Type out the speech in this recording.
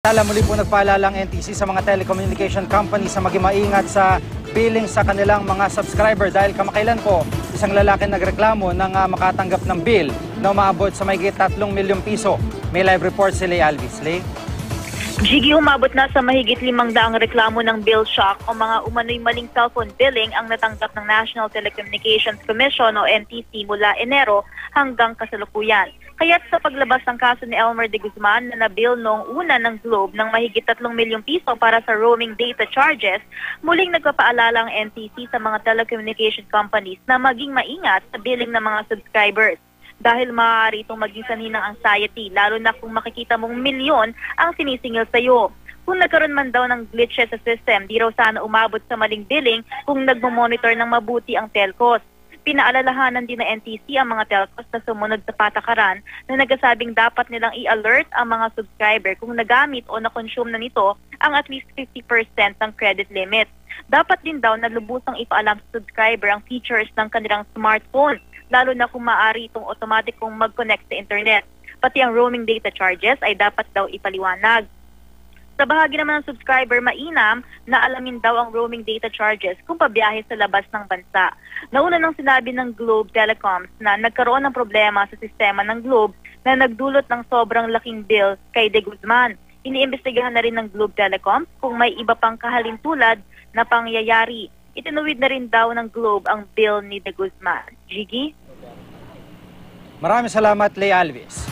Tala muli po nagpaalala ang NTC sa mga telecommunication companies sa maging maingat sa billing sa kanilang mga subscriber dahil kamakailan po isang lalaki nagreklamo ng ah, makatanggap ng bill na umaabot sa mahigit 3 milyong piso. May live report si Lay Alvis. Lay? Gigi, umabot na sa mahigit limang daang reklamo ng bill shock o mga umano'y maling cellphone billing ang natanggap ng National Telecommunications Commission o NTC mula Enero hanggang kasalukuyan. Kaya't sa paglabas ng kaso ni Elmer de Guzman na nabill noong una ng Globe ng mahigit 3 milyong piso para sa roaming data charges, muling nagpapaalala ang NTC sa mga telecommunication companies na maging maingat sa billing ng mga subscribers dahil maaari itong maging sanhi ng anxiety, lalo na kung makikita mong milyon ang sinisingil sa iyo. Kung nagkaroon man daw ng glitches sa system, di raw sana umabot sa maling billing kung nagmo-monitor ng mabuti ang telcos. Pinaalalahanan din ng NTC ang mga telcos na sumunod sa patakaran na nagsasabing dapat nilang i-alert ang mga subscriber kung nagamit o na-consume na nito ang at least 50% ng credit limit. Dapat din daw na lubusang ipaalam sa subscriber ang features ng kanilang smartphone lalo na kung maaari itong automatic kung mag-connect sa internet. Pati ang roaming data charges ay dapat daw ipaliwanag. Sa bahagi naman ng subscriber, mainam na alamin daw ang roaming data charges kung pabiyahe sa labas ng bansa. Nauna nang sinabi ng Globe Telecoms na nagkaroon ng problema sa sistema ng Globe na nagdulot ng sobrang laking bill kay De Guzman. Iniimbestigahan na rin ng Globe Telecoms kung may iba pang kahalintulad na pangyayari. Itinuwid na rin daw ng Globe ang bill ni De Guzman. Gigi? Maraming salamat, Lay Alvis.